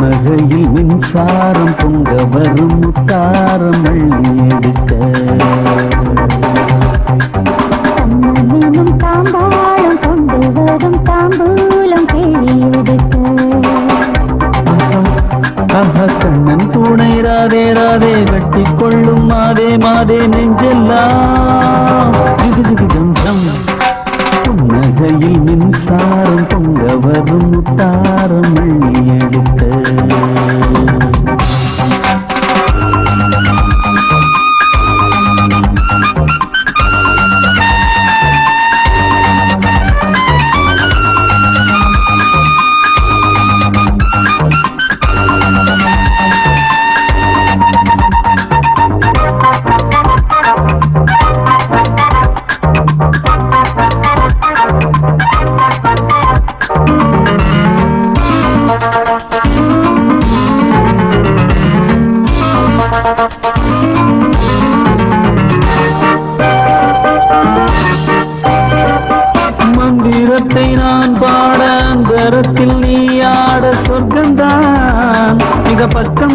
நகையில் மின்சாரம் பொங்க வரும் முத்தாரம் அள்ளி எடுக்க. தாம்பாளம் கொண்டு வரும் கண்ணன் துணை ராதே ராதே கட்டிக்கொள்ளும் மாதே மாதே நெஞ்செல்லாம்.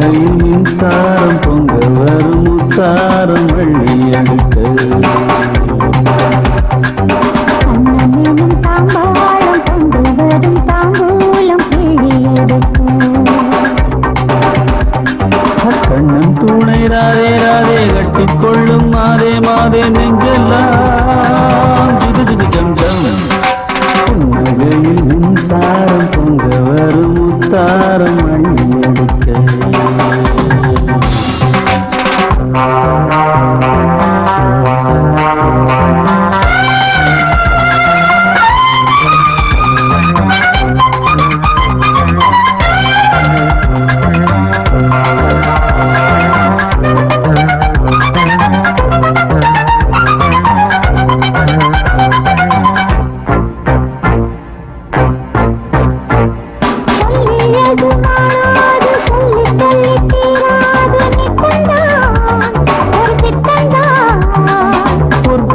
மகளின் மின்சாரம் பொங்க வரும் முத்தாரம் வள்ளி அடுத்து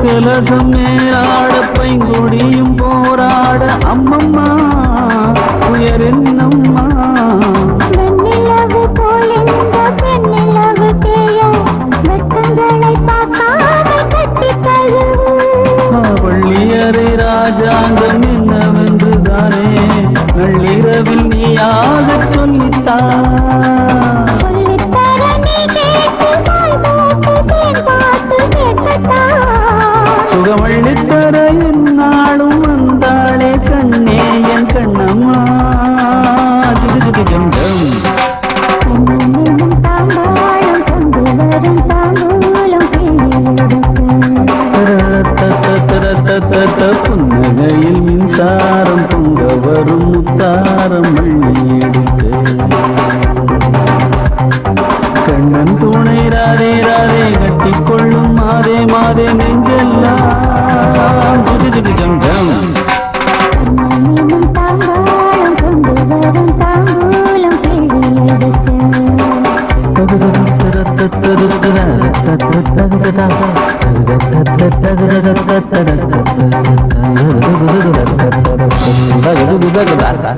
கலசம் மேலாட பைங்குடியும் போராட அம்மம்மா உயரென்னம்மா வள்ளித்தர நாளும் வந்தாளே கண்ணே என் கண்ணம்மா. ஜுகு ஜுகு ஜெண்டம் புன்னகையில் மின்சாரம் பொங்க வரும் முத்தாரம் மள்ளி எடுத்து கண்ணன் துணை ராதே ராதே கட்டிக்கொள்ளும் தகுதா